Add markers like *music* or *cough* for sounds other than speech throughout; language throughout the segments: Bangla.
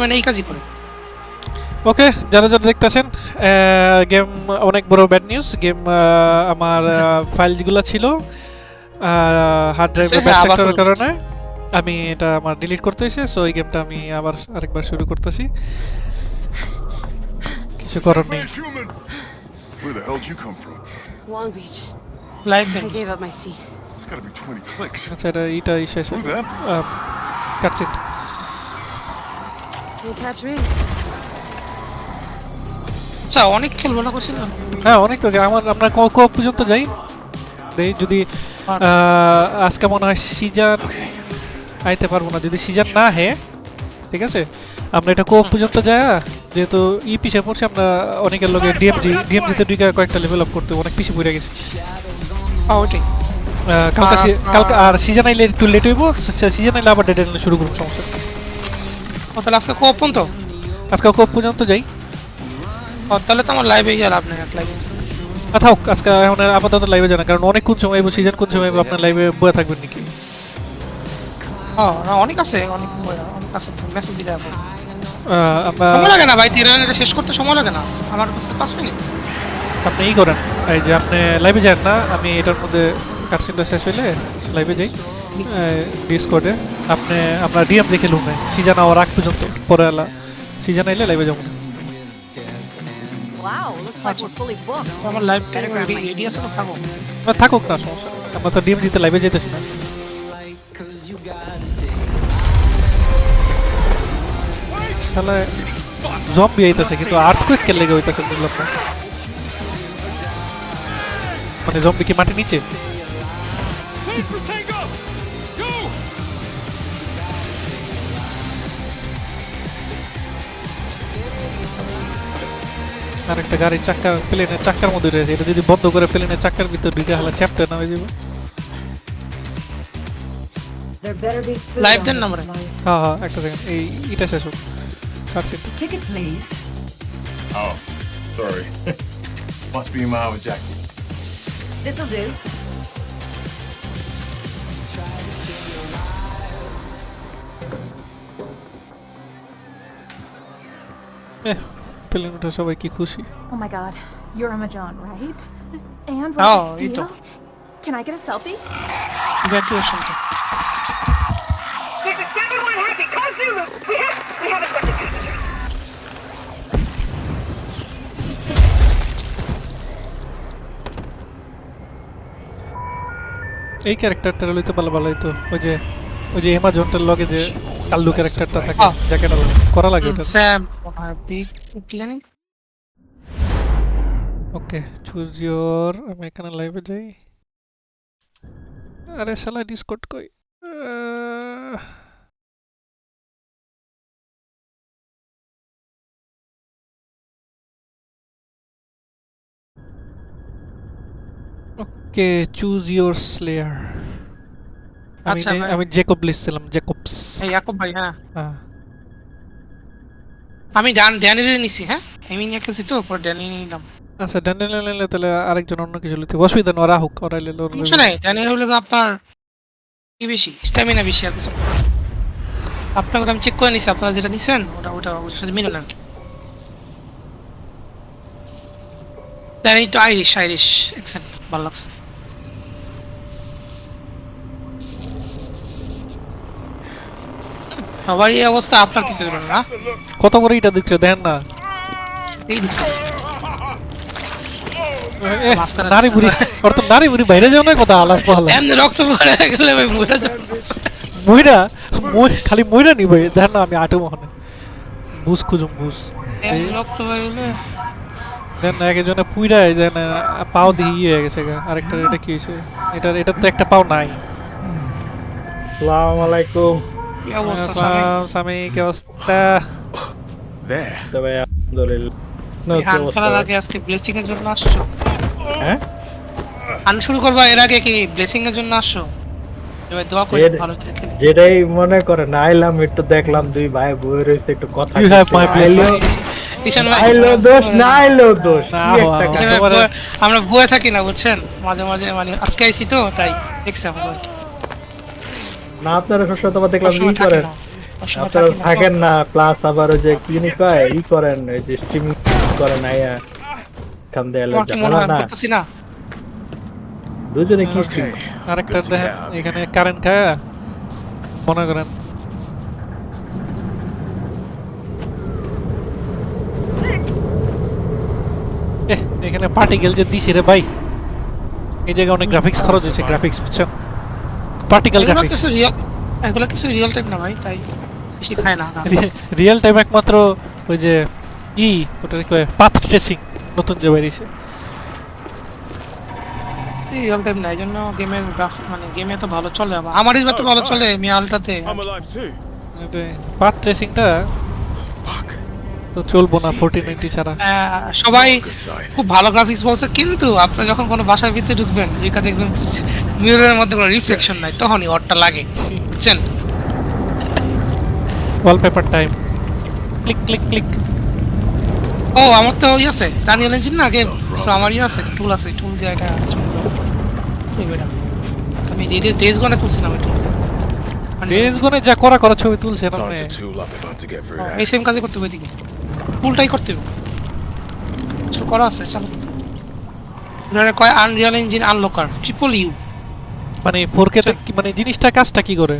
মানে এই কাজই করে ওকে যারা যারা দেখতেছেন গেম অনেক বড় ব্যাড নিউজ গেম আমার ফাইল যেগুলো ছিল হার্ড ড্রাইভে ব্যাড আবার সেক্টরের কারণে আমি এটা আমার ডিলিট করতে হয়েছে সো এই গেমটা আমি আবার আরেকবার শুরু করতেছি কিছু করার নেই! Where the hell did you come from? Long Beach. Live I gave up my seat. It's gotta be 20 clicks. আচ্ছা এটা এইটা শেষ Who them? আচ্ছা অনেক খেলব না করছিল। হ্যাঁ অনেক তো। আমার আমরা ক ক পর্যন্ত যাই। দেই যদি আজকে মনে হয় সিজন আইতে পারব না। যদি সিজন না হে ঠিক আছে? আমরা এটা কোপ পর্যন্ত যায় যেহেতু ই পিছে পড়ছে আমরা অনেকের লগে ডিএমজি ডিএমজিতে দুই কয়েকটা লেভেল আপ করতে অনেক পিছিয়ে পড়ে গেছি। হ্যাঁ কালকে কালকে আর সিজন আইলে একটু লেট হইব। সিজন আইলে আবার ডেট শুরু করব সমস্যা। ও তাহলে আজকে কোপন তো আজকে কোপ পর্যন্ত যাই। ও তাহলে তো আমার লাইভে গিয়ে লাভ নেই লাইভে আ, থাক আজকে এখন আপাতত লাইভে জানা কারণ অনেক কোন সময় সিজন কোন সময় আপনার লাইভে বয়ে থাকবেন নাকি? হ্যাঁ অনেক আছে অনেক অনেক আছে মেসেজ দিলে আহ, সময় লাগে না ভাই তিরানটা শেষ করতে সময় লাগে না। আমার কাছে পাঁচ মিনিট। আপনি ই করেন এই যে আপনি লাইভে যান না আমি এটার মধ্যে কাটসিনটা শেষ হইলে লাইভে যাই। ডিসকর্ডে আপনি আমরা ডিএম দেখে লুম সিজন আওয়ার আগ পর্যন্ত। পরে আলা সিজন আইলে লাইভে যাব। আমার লাইভ রেডি আছে না থাকুক না সমস্যা আমরা তো ডিএম দিতে লাইভে যেতেছি না। শালা জম্বি আইতাছে কিন্তু আর্থকুইক কে লেগে হইতাছে বুঝলাম না। মানে জম্বি কি মাটি নিচে? আর একটা গাড়ির চাক্কা প্লেনের চাক্কার মধ্যে রয়েছে এটা যদি বন্ধ করে প্লেনের চাক্কার ভিতর ঢুকে হালা চ্যাপ্টার না হয়ে যাবে on দেন না আমরা। হ্যাঁ হ্যাঁ একটা সেকেন্ড এই এটা শেষ হোক কাটছি Ticket, please. Oh, sorry. *laughs* Must be mine with Jackie. This'll do. এহ পেলে ওটা সবাই কি খুশি? ও my God you are Amazon right and right can I get a selfie graduation টা এই ক্যারেক্টারটা রইল তো ভালো ভালোই তো ওই যে ওই যে এমাজনটার লগে যে কাল্লু ক্যারেক্টারটা থাকে জ্যাকেট করা লাগে ওটা। Sam big okay choose your আমি এখানে লাইভে যাই আরে শালা ডিসকর্ড কই ওকে চুজ ইওর স্লেয়ার আমি। আমি জেকব লিখছিলাম জেকবস ইয়াকুব ভাই হ্যাঁ হ্যাঁ আমি ডান ড্যানিরে নিছি হ্যাঁ? আমি নিয়ে খেলছি তো পর ড্যানি নিলাম। আচ্ছা ড্যান্ডেল নিলে তাহলে আরেকজন অন্য কিছু লিখতে অসুবিধা নেই ওরা হোক ওরা ওরা সমস্যা নাই ড্যানি হলে আপনার কি বেশি স্ট্যামিনা বেশি আর কিছু। না। আমি চেক করে নিছি আপনারা যেটা নিছেন ওটা ওটা ওটার সাথে মিলে নেন ড্যানি তো আইরিশ আইরিশ এক্সেন্ট ভালো লাগছে। সবার এই অবস্থা আপনার কিছু হলো না। কত বড় এটা দেখছে দেখেন না? এই। নারী বুড়ি ওর তো নারী বুড়ি বাইরে যাও না কথা আলাপ পালা এমনি রক্ত পড়ে গেলে ভাই মরে যাবে। মইরা মই খালি মইরা নিব। দেখেন না আমি আটো মহনে বুঝ খুঁজুম বুঝ এমনি রক্ত পড়ে গেলে। দেন না একজনে পুইরা দেন পাও দিয়ে ইয়ে হয়ে গেছে গা। আরেকটা এটা কি হয়েছে? এটা এটা তো একটা পাও নাই। সালাম আলাইকুম। কি অবস্থা স্যার আসসালাম, স্বামী কি অবস্থা There. তবে আলহামদুলিল্লাহ না, কি গান খেলার আগে আজকে ব্লেসিং এর জন্য আসছো হ্যাঁ গান শুরু করবা এর আগে কি ব্লেসিং এর জন্য আসছো এবার দোয়া করি ভালো করে খেলি যেটাই মনে করেন আইলাম একটু দেখলাম দুই ভাই বই রয়েছে একটু কথা না না, কাজ। ভাই, তোমার- বয়ে- আমরা বয়ে থাকি না বুঝছেন? মাঝে মাঝে মানে আজকে আইছি তো তাই দেখছি আমরা না আপনারা সবসময় তোমার দেখলাম ই করেন। আপনারা। থাকেন না প্লাস আবার ওই যে কি নি কয় ই করেন ওই যে স্ট্রিম করেন আইয়া খান দেয়া তোমার কি হয় না। না? দুজনে কি স্ট্রিম আরেকটা দেখেন এখানে কারেন্ট খায় মনে করেন। এখানে পার্টিকেল যে দিছি রে ভাই। এই জায়গায় অনেক গ্রাফিক্স খরচ হয়েছে গ্রাফিক্স বুঝছেন পার্টিকেল এগুলো গ্রাফিক্স কিছু রিয়েল এগুলো কিছু রিয়েল টাইম না ভাই তাই বেশি খায় না রিয়েল টাইম একমাত্র ওই যে ই ওটা কি পাথ ট্রেসিং নতুন যে বেরিয়েছে। রিয়েল টাইম না এই জন্য গেমের গ্রাফ মানে গেমে তো ভালো চলে আবার। আমার এই তো ভালো চলে I'm alive too. পাথ ট্রেসিংটা. তো চলবো না ফোরটিন নাইনটি ছাড়া। সবাই খুব ভালো গ্রাফিক্স বলছে কিন্তু আপনি যখন কোনো বাসার ভিতরে ঢুকবেন যেটা দেখবেন মিররের মধ্যে কোনো রিফ্লেকশন নাই তখনই ওরটা লাগে বুঝছেন? Wallpaper time click click click ও আমার তো ইয়ে আছে টানিয়াল ইঞ্জিন না গেম সো আমার ইয়ে আছে টুল আছে টুল দিয়ে এটা। আমি ডেজ গনে তুলছিলাম এটা ডেজ গনে যা করা করা ছবি তুলছে না Time to tool up if I'm to get through এই সেম কাজই করতে হবে এদিকে। টুলটাই করতে হবে। চলো করা আছে চলো। এখানে কয় unreal engine unlocker triple U মানে ফোর কে মানে জিনিসটা কাজটা কি করে?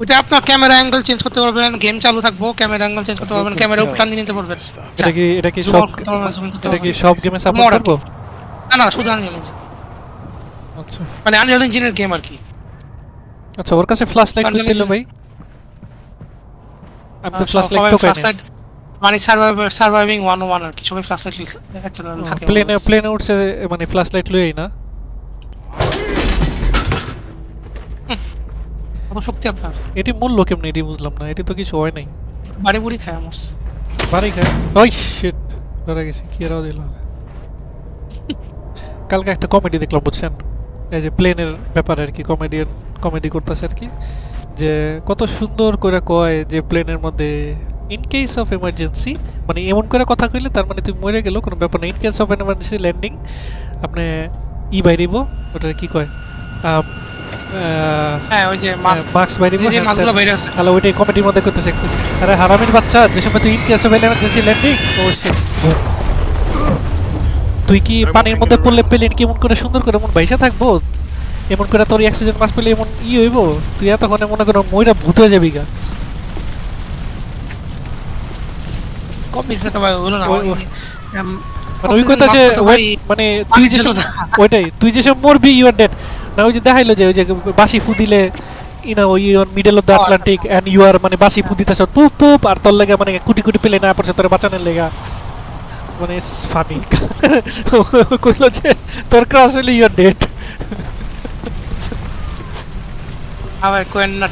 ওটা আপনার ক্যামেরা অ্যাঙ্গেল চেঞ্জ করতে পারবেন গেম চালু থাকব ক্যামেরা অ্যাঙ্গেল চেঞ্জ করতে পারবেন ক্যামেরা উপটান নিয়ে নিতে পারবেন। এটা কি এটা কি সব এটা কি সব গেমে সাপোর্ট করব না না শুধু আনরিয়াল ইঞ্জিন আচ্ছা। মানে আনরিয়াল ইঞ্জিনের গেম আর কি। আচ্ছা ওর কাছে ফ্ল্যাশ লাইট দিল ভাই। আমি তো ফ্ল্যাশ লাইট তো পাই flashlight মানে সার্ভাইভিং ওয়ান ওয়ান আর কি সবাই ফ্ল্যাশ লাইট একটা থাকে প্লেনে প্লেনে উঠছে মানে ফ্ল্যাশ লাইট লইই না। কত শক্তি আপনার? এটি মূল্য কেমনে এটি বুঝলাম না এটি তো কিছু হয় নাই। বাড়ি বুড়ি খায় আমার বাড়ি খায়? ওই শিট ধরে গেছি কি এরাও দিল কালকে একটা কমেডি দেখলাম বুঝছেন? এই যে প্লেনের ব্যাপারে আর কি কমেডিয়ান কমেডি করতেছে আর কি যে কত সুন্দর করে কয় যে প্লেনের মধ্যে ইন কেস অফ এমার্জেন্সি মানে এমন করে কথা কইলে তার মানে তুমি মরে গেল কোনো ব্যাপার না। In case of emergency landing আপনি ই বাইরিব ওটা কি কয়? হ্যাঁ ওই যে মাস্ক মাস্ক বাইরিব যে হ্যাঁ, মাস্কগুলো বাইরে আছে। তাহলে ওইটাই কমেডির মধ্যে করতেছে। আরে হারামির বাচ্চা যে সময় তুই in case of emergency landing O shit তুই কি পানির মধ্যে পড়লে প্লেন কেমন করে সুন্দর করে এমন বাইসা থাকব? এমন করে তোর অক্সিজেন মাস পেলে এমন ই হইব? তুই এতক্ষণে মনে করো মইরা ভূত হয়ে যাবি গা। কপি তো ভাই হলো না মানে ওই কথা যে মানে তুই যে। ওইটাই তুই যে মরবি ইউ আর ডেড না ওই যে দেখাইলো যে ওই যে বাসি ফু দিলে ইনা ওই on middle of the Atlantic and you are মানে বাসি পুপ পুপ আর তোর লাগা মানে কুটি কুটি পেলে না পড়ছে তোর বাঁচানোর লেগা। মানে ফানি কইলো যে তোর ক্রাশ হইলে ইউ আর ডেড আবার কোয়েন না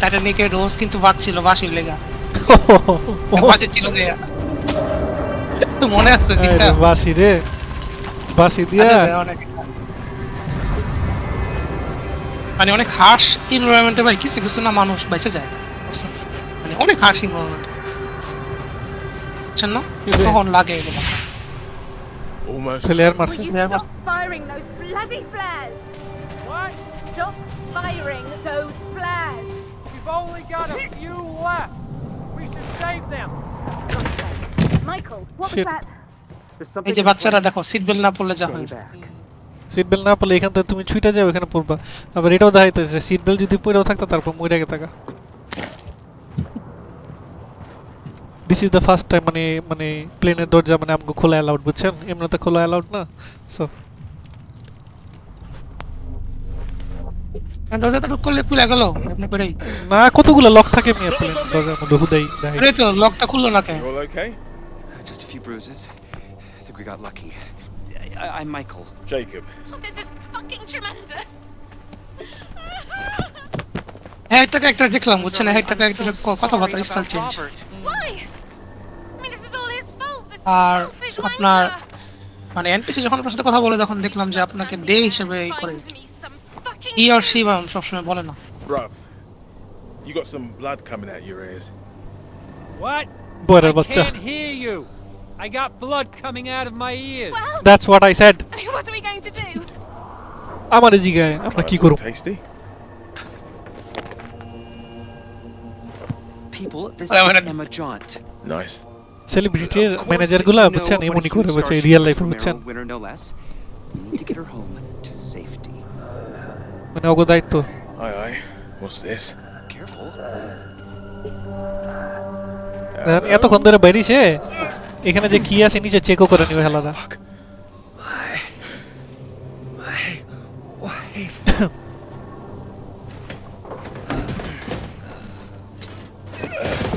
টাইটানিকের রোজ কিন্তু বাঁচছিল বাসির লেগা। বাসি ছিল মনে আছে চিন্তা বাসি রে বাসি দিয়া অনেক মানে অনেক হার্শ এনভায়রনমেন্টে ভাই কিছু কিছু না মানুষ বেঁচে যায় বুঝছেন? মানে অনেক হার্শ এনভায়রনমেন্ট বুঝছেন না কিন্তু- তখন লাগে এগুলো Almost. ছেলে আর মারছে Will you There stop must- firing those bloody flares? What? Stop firing those flares. We've only got a few left. We should save them. Michael, what was that? এই যে বাচ্চারা দেখো সিট বেল্ট না পড়লে যা হয় সিট বেল্ট না পড়লে এখান থেকে তুমি ছুটে যাও এখানে পড়বা আবার এটাও দেখাইতেছে সিট বেল্ট যদি পরেও থাকতো তারপর মরে গে থাকা। This is the first time মানে মানে প্লেনের দরজা মানে আমাকে খোলা অ্যালাউড বুঝছেন? এমনিতে খোলা অ্যালাউড না সো দরজাটা ঢুক করলে খুলে গেল আপনি করেই। না কতগুলো লক থাকে মিয়া প্লেন দরজার মধ্যে? হুদাই দেখাই। আরে তো লকটা খুললো না কেন? few bruises. I think we got lucky. I, I'm Michael. Jacob. This is fucking tremendous. হ্যাঁ একটা একটা দেখলাম বুঝছেন হ্যাঁ একটা একটা কথাবার্তা style change Why? I mean, this is all his fault. This R selfish আপনার wanker. মানে এনপিসি যখন আপনার সাথে কথা বলে তখন দেখলাম যে আপনাকে দে হিসেবে এই করে Finds me some fucking ই আর সি সবসময় বলে না Bruv. You got some blood coming out your ears. What? বড় I বাচ্চা can't hear you. I got blood coming out of my ears. Well, that's what I said what are we going to do? আমার জিগায় আমরা কি করব Tasty. people. This is Emma Jaunt. Nice. সেলিব্রিটির Of course manager you know বুঝছেন what এমনই করে huge বুঝছেন star রিয়েল লাইফে from বুঝছেন Arrow winner, no less. We need to get her home to safety. মানে অগ দায়িত্ব Aye, aye. What's this? Careful. এতক্ষণ ধরে বাইরিছে এখানে যে কি আছে নিচে চেকও করে নিবে হেলাদা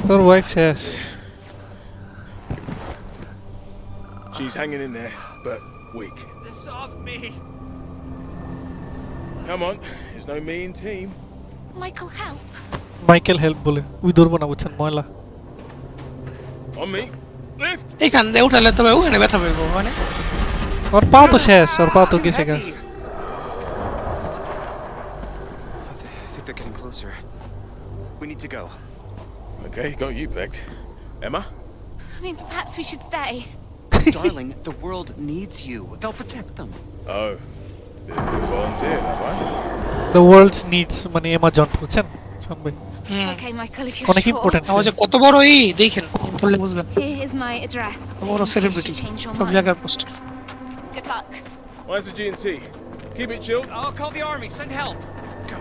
তোর ওয়াইফ শেষ She's hanging in there, but weak. This off me. Come on. There's no mean team. Michael, help. Michael help বলে উই ধরবো না বুঝছেন ময়লা On me. এইখান দিয়ে উঠালে তবে ওখানে ব্যথা পাইবো মানে ওর পা তো শেষ ওর পা তো গেছে গা. We need to go. Okay, got you pegged. Emma? I mean, perhaps we should stay. Darling, the world needs you. They'll protect them. Oh. Volunteer, one. The world needs মানে এমাজন বুঝছেন শুনবে হুম Okay, Michael, if you're অনেক sure. ইম্পর্টেন্ট আমার যে কত বড় এই দেখেন বললে বুঝবেন Here is my address. কত বড় You celebrity should change your সব mind. জায়গায় post Good luck. Where's the G&T? Keep it chilled. I'll call the army. Send help. Go.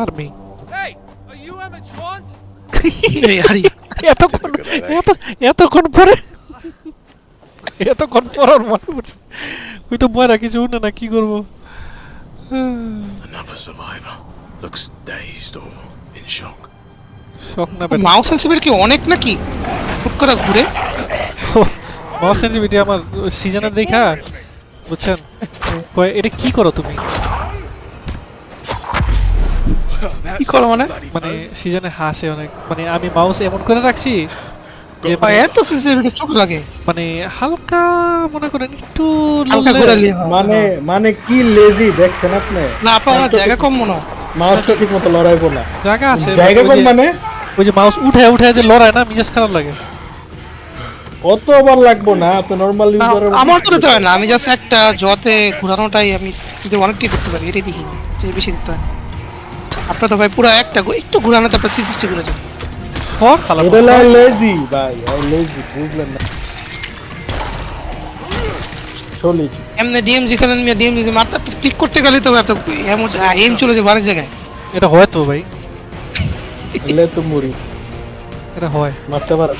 Army Hey, are you Emma Trant? *laughs* এই আরে এতক্ষণ Typical of that. এত এতক্ষণ পরে এতক্ষণ পর ওর মনে পড়ছে ওই তো বয়রা কিছু উঠে না কি করবো Another survivor. Looks dazed or in shock. শখ না বেটা মাউস সেন্সিবিলিটি অনেক নাকি? হুট করে ঘুরে। মাউস সেন্সিটিভিটি আমার সিজনের দেখা বুঝছেন? এটা কি করো তুমি? কি করো মানে? মানে সিজনে হাসে অনেক। মানে আমি মাউস এমন করে রাখছি যে ভাই এত সেন্সিটিভিটি চোখ লাগে। মানে হালকা মনে করেন একটু হালকা মানে মানে কি লেজি দেখছেন আপনি? না আপনার জায়গা কম মনে হয়। মাউসটা ঠিক মতো লড়াইবো না। জায়গা আছে জায়গা কম মানে? ওই যে মাউস উঠে উঠে যে লড়ায় না মিজাজ খারাপ লাগে। অত আবার লাগবো না নরমাল না, ইউজারের আমার তো দিতে হয় না আমি জাস্ট একটা জতে ঘুরানোটাই আমি যদি অনেকটাই করতে পারি এটাই দেখি যে বেশি দিতে হয় আপনার তো ভাই পুরো একটা একটু ঘুরানোতে আপনার থ্রি সিক্সটি ঘুরে যাবে। এটা লেজি ভাই লেজি বুঝলেন না। চলি। এমনি ডিএম যেখানে আমি ডিএম যদি মারতে ক্লিক করতে গেলে তো আপনার এমন এম চলে যাবে আরেক জায়গায়। এটা হয় তো ভাই। এলে তো মুড়ি। এটা হয়। মারতে পারে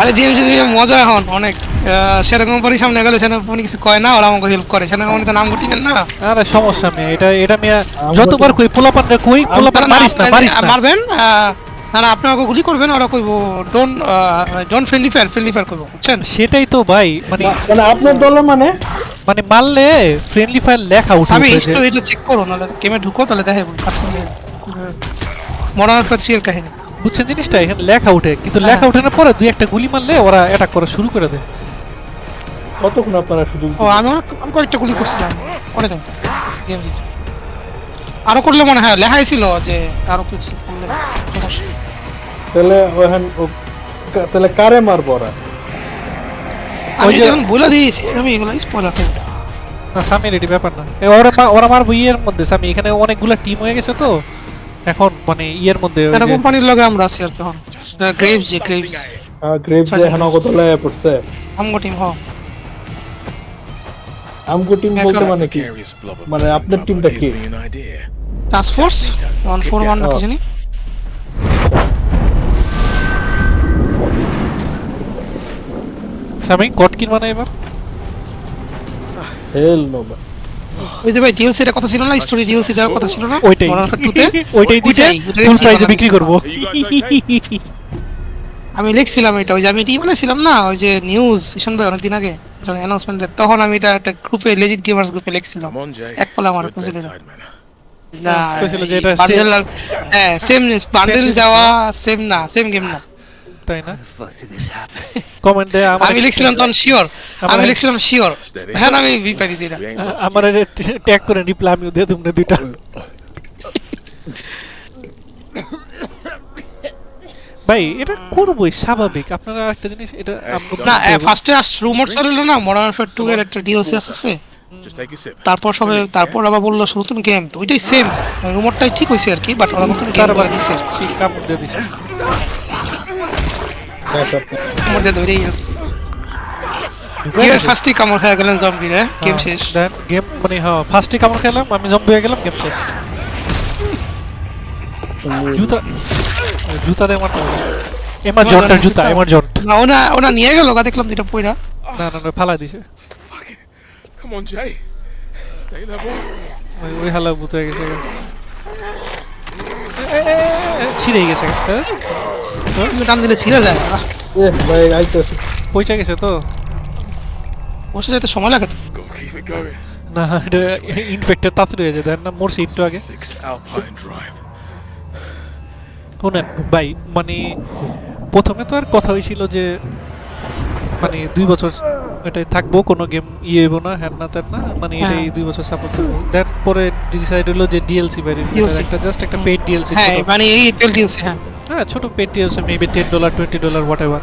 আরে ডিএম যদি মজা হন অনেক। সেরকম পরি সামনে গেলে সেরকম কিছু কয় না ওরা আমাকে হেল্প করে। সেরকম তো নাম ঘটিবেন না। আরে সমস্যা নেই এটা এটা মিয়া যতবার কই পোলাপান রে কই পোলাপান মারিস না মারিস না। মারবেন না না আপনি আমাকে গুলি করবেন ওরা কইবো ফ্রেন্ডলি ফায়ার ফ্রেন্ডলি ফায়ার করব বুঝছেন? সেটাই তো ভাই মানে মানে আপনার দলে মানে? মানে মারলে ফ্রেন্ডলি ফায়ার লেখা উঠে আমি এটা চেক করো নাহলে গেমে ঢুকো তাহলে দেখে মরানোর থ্রি এর কাহিনী। বুঝছেন জিনিসটা? এখানে লেখা উঠে কিন্তু হ্যাঁ। লেখা উঠে না পরে দুই একটা গুলি মারলে ওরা অ্যাটাক করা শুরু করে দেয়। কতক্ষণ আপনারা শুধু ও আমি আমি কয়েকটা গুলি করছিলাম। করে দেন গেম জিতে। আরও করলে মনে হয় লেখাই ছিল যে আরও কিছু করলে তাহলে ওখান ও- তাহলে কারে মারবো ওরা? আমি যখন বলে দিয়েছি আমি এগুলো স্পয়লার খাই না সামি রেডি ব্যাপার না। ওরা ওরা মারবো ইয়ের মধ্যে সামি এখানে অনেকগুলা টিম হয়ে গেছে তো। এখন মানে ইয়ের মধ্যে যে- কোম্পানির লগে আমরা আছি আর কি এখন? গ্রেভস যে গ্রেভস গ্রেভ যে আচ্ছা, এখন অগতলে পড়ছে। আমগো টিম হ। আমগো টিম বলতে মানে কি? মানে আপনার টিমটা কি? Task force one four one না কি. জানি সামি কট কিন মানে এবার? হেল নো ওই যে ভাই ডিএলসি এর কথা ছিল না স্টোরি ডিএলসি দেওয়ার কথা ছিল না? ওইটাই। Modern Warfare 2 তে? *laughs* ওইটাই দিতে ফুল প্রাইজে বিক্রি করব? *laughs* আমি লিখছিলাম এটা ওই যে আমি এটি বানাইছিলাম না ওই যে নিউজ ঈশান ভাই অনেকদিন আগে যখন অ্যানাউন্সমেন্ট তখন আমি এটা একটা গ্রুপে লেজিট গেমার্স গ্রুপে লিখছিলাম. এক পলে আমার বুঝলি না হ্যাঁ সেম বান্ডেল যাওয়া সেম না সেম গেম না। তাই না? কমেন্ট আমি লিখছিলাম তখন শিওর আমি লিখছিলাম শিওর হ্যাঁ আমি রিপ্লাই দিছি এটা। আমার ট্যাগ করে রিপ্লাই আমিও দিয়ে দুইটা। ভাই এটা করবোই স্বাভাবিক। আপনারা একটা জিনিস এটা না ফার্স্টে আস রুমার চলল না মডার্ন ওয়ারফেয়ার 2 এর একটা ডিএলসি আসছে. তারপর সবে তারপর আবার বলল নতুন গেম তো ওইটাই সেম রুমরটাই ঠিক হয়েছে আর কি বাট ওরা নতুন গেম করে দিচ্ছে সেই কামড় দিয়ে দিছে। আমার যে ধরেই আছে গেমের ফার্স্টই কামড় খেয়ে গেলেন জম্বি রে গেম শেষ দেন গেম মানে হ্যাঁ ফার্স্টে কামড় খেলাম আমি জম্বি হয়ে গেলাম গেম শেষ। জুতা জুতা দিয়ে মারতে এমার জন্টের জুতা এমার জন্ট না ওনা ওনা নিয়ে গেল গা দেখলাম দুইটা পয়রা না না না ফালা দিছে. ওই ওই হালা ভূত হয়ে গেছে। ছিঁড়ে গেছে। হ্যাঁ? টান দিলে ছিঁড়ে যায় পয়সা গেছে তো বসে যেতে সময় লাগে তো. না এটা ইনফেক্টেড তাড়াতাড়ি হয়ে যায় না মরছে একটু আগে. শোনেন ভাই মানে প্রথমে তো আর কথা হয়েছিল যে মানে দুই বছর এটাই থাকব কোনো গেম ইয়ে হইব না হ্যান না তেন না মানে এটাই হ্যাঁ। দুই বছর সাপোর্ট করব দেন পরে ডিসাইড হলো যে ডিএলসি বাইরে একটা জাস্ট একটা পেড ডিএলসি হ্যাঁ মানে এই আছে হ্যাঁ হ্যাঁ ছোট paid DLC maybe ten dollar twenty dollar whatever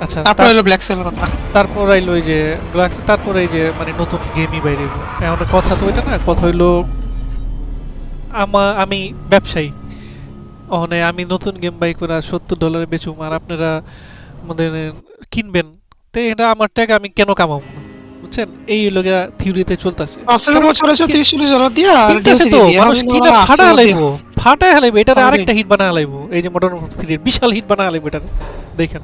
আচ্ছা তারপর তার- হলো ব্ল্যাক সেল কথা। তারপর আইলো ওই যে গ্লাক্স তারপর এই যে মানে নতুন গেমই বাইরে। এখন কথা তো এটা না কথা হইল আমা আমি ব্যবসায়ী। ওখানে আমি নতুন গেম বাই করে সত্তর ডলারে বেচুম আর আপনারা আমাদের কিনবেন। তো এটা আমার টাকা আমি কেন কামাবো? বুঝছেন? এই থিওরিতে চলতেছে। পাঁচশো বছর আছে তিরিশ চল্লিশ ডলার দিয়া আর তো মানুষ কিনা বললাম, ফাটা হালাইবো ফাটা হালাইবো এটার আরেকটা হিট বানা হালাইবো। এই যে মডার্ন থ্রির বিশাল হিট বানা হালাইবো এটা দেখেন।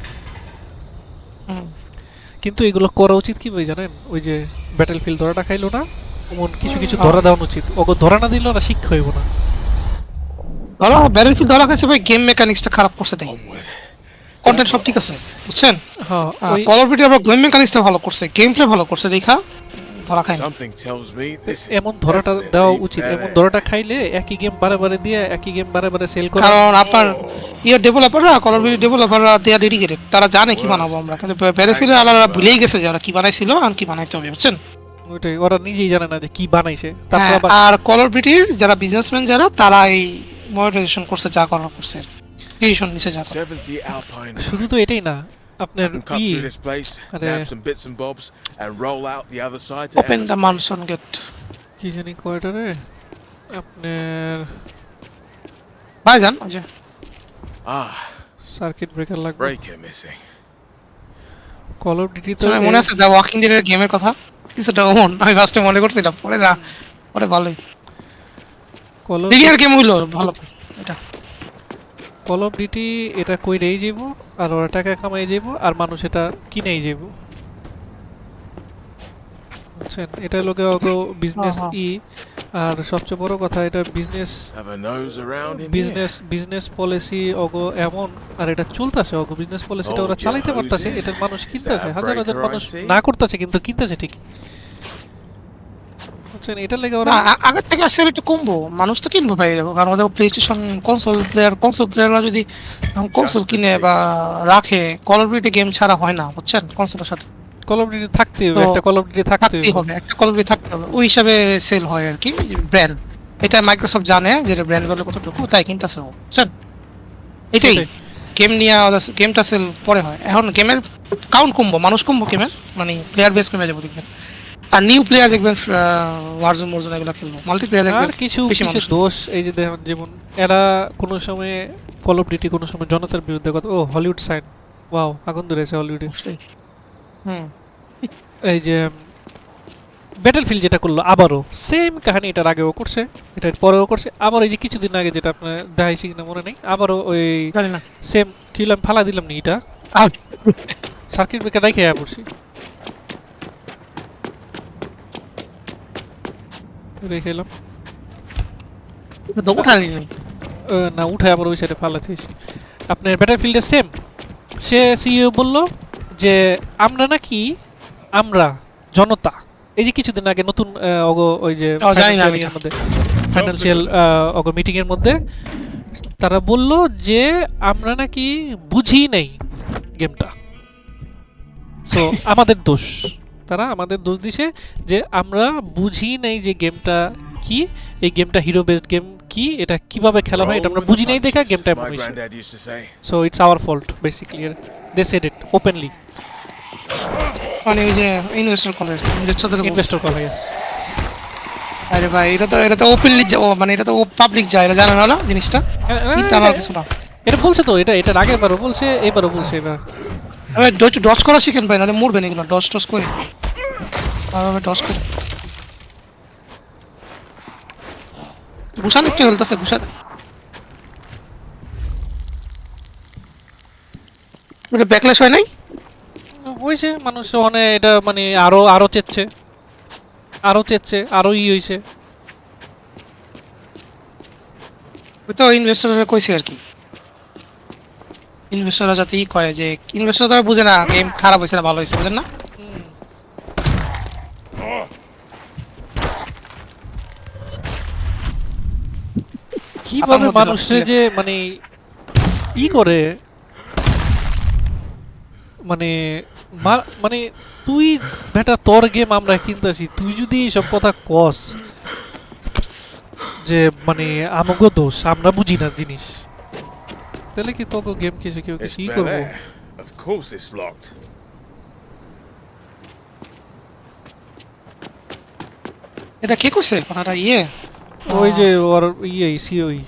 কিন্তু এগুলো করা উচিত কি ভাই জানেন? ওই যে ব্যাটেল ফিল্ড ধরাটা খাইলো না এমন কিছু কিছু ধরা দেওয়া উচিত। ওকে ধরা না দিল না শিক্ষা হইব না। ধরো ব্যারেলফিল্ড ধরা গেছে ভাই গেম মেকানিক্সটা খারাপ করছে তাই. কন্টেন্ট সব ঠিক আছে বুঝছেন? হ্যাঁ কল অফ ডিউটি আবার গেম মেকানিক্সটা ভালো করছে গেম প্লে ভালো করছে দেখা। ধরা খায় এমন ধরাটা দেওয়া উচিত এমন ধরাটা খাইলে একই গেম বারে বারে দিয়ে একই গেম বারে বারে সেল করা। কারণ আপনার ইয়ে ডেভেলপাররা কল অফ ডিউটি ডেভেলপাররা দে আর ডেডিকেটেড তারা জানে কি বানাবো আমরা কিন্তু ব্যারেলফিল্ডের আলাদা ভুলেই গেছে যারা কি বানাইছিল আর কি বানাইতে হবে বুঝছেন? ওইটাই ওরা নিজেই জানে না যে কি বানাইছে তারপর হ্যাঁ, আর কল অফ ডিউটির যারা বিজনেসম্যান যারা তারা এই মনিটাইজেশন করছে যা করার করছে। ডিসিশন নিছে যা করার। 70 Alpine শুধু তো এটাই না আপনার ই আরে- open the Emma's mansion gate কি জানি কোয়ার্টারে আপনার যান যে। Ah, সার্কিট ব্রেকার লাগবে। missing. কল অফ ডিউটি তো মনে আছে দ্য ওয়াকিং ডেড এর গেমের কথা? কিছুটা ওমন আমি ফার্স্টে মনে করছিলাম। পরে না পরে ভালোই কল অফ গেম হইল ভালো। এটা। কল অফ ডিউটি এটা কইরেই যাইব আর ওরা টাকা কামাই যাইব আর মানুষ এটা কিনেই যাইব। বুঝছেন? এটা লোকে অগো বিজনেস হ্যাঁ, ই আর সবচেয়ে বড় কথা এটা বিজনেস বিজনেস বিজনেস পলিসি অগো এমন আর এটা চলতেছে অগো বিজনেস পলিসিটা ওরা চালাইতে. পারতেছে এটা মানুষ কিনতেছে হাজার হাজার মানুষ না করতেছে কিন্তু কিনতেছে ঠিক বুঝছেন এটা লেগে ওরা না, আ- আগের থেকে আসলে একটু কমবো। মানুষ তো কিনবো ভাই। কারণ ওদের play station console player console প্লেয়াররা যদি কনসোল কিনে বা রাখে কল অফ ডিউটি গেম ছাড়া হয় না বুঝছেন? কনসোলের সাথে। কল অফ ডিউটি থাকতে হবে একটা কল অফ ডিউটি থাকতে হবে। একটা কল অফ ডিউটি থাকতে হবে। ওই হিসাবে সেল হয় আর কি ব্র্যান্ড এটা মাইক্রোসফট জানে যে ব্র্যান্ড ভ্যালু কতটুকু তাই কিনতেছে ও বুঝছেন? এটাই। গেম নিয়ে গেমটা সেল পরে হয়। এখন গেমের কাউন্ট কমবো মানুষ কমবো গেমের মানে প্লেয়ার বেস কমে যাব দেখবেন। আর নিউ প্লেয়ার দেখবেন ওয়ারজোন মরজোন এগুলো খেলব। মাল্টি প্লেয়ার দেখবেন কিছু কিছু দোষ এই যে যেমন এরা কোনো সময় কল অফ ডিউটি কোনো সময় জনতার বিরুদ্ধে কথা ও হলিউড সাইন ওয়াও আগুন ধরেছে হলিউডে হুম। এই যে ব্যাটেল ফিল্ড যেটা করল আবারও সেম কাহিনী এটার আগেও করছে এটার পরেও করছে। আবার এই যে কিছুদিন আগে যেটা আপনার দেখাইছি কিনা মনে নেই আবারও ওই জানি সেম কিলাম ফালা দিলাম নি এটা। আউট সার্কিট ব্রেকার রাইখে পড়ছি। রেখে এলাম। না উঠে আবার ওই সাইডে আপনার ব্যাটার ফিল্ডে সেম সে সিইও বলল যে আমরা নাকি আমরা জনতা। এই যে কিছুদিন আগে নতুন ওই যে ফাইন্যান্সিয়াল অগো মিটিং এর মধ্যে তারা বলল যে আমরা নাকি বুঝি নাই গেমটা। সো আমাদের দোষ। তারা আমাদের দোষ দিছে যে আমরা বুঝি নাই যে গেমটা কি এই গেমটা হিরো বেসড গেম কি এটা কীভাবে খেলা হয় এটা আমরা বুঝি নাই দেখা গেমটা এমন হয়েছে. So it's our fault, basically. They said it openly. মানে ওই যে ইনভেস্টর ইনভেস্টরদের ইনভেস্টর কল yes আরে ভাই এটা তো এটা তো ওপেনলি ও মানে এটা তো পাবলিক যায় এটা জানা না না জিনিসটা কি জানার কিছু না এটা বলছে তো এটা এটা আগের বারও বলছে এবারও বলছে এবার আরে একটু ডজ করা শিখেন ভাই নাহলে মরবেন এগুলো ডজ টজ করে। ভাবে ডজ করে। গুসান একটু হেলতেছে গুসান এটা ব্যাকলেস হয় নাই? হয়েছে মানুষ ওখানে এটা মানে আরও আরও চেচ্ছে। আরও চেচ্ছে আরও ই হয়েছে ওই তো ইনভেস্টররা কইছে আর কি। ইনভেস্টররা যাতে ই করে যে ইনভেস্টর তো আর বুঝে না গেম খারাপ হয়েছে না ভালো হয়েছে বুঝেন না? কীভাবে মানুষে যে মানে ই করে মানে মানে তুই বেটা তোর গেম আমরা কিনতেছি তুই যদি এইসব কথা কস যে মানে আমাগো দোষ আমরা বুঝি না জিনিস। তাহলে কি তোকে গেম কিছু কেউ It's কি Bel করব Air. Of course it's locked. এটা কে কইছে কথাটা ইয়ে ওই যে ওর ইয়ে সিওই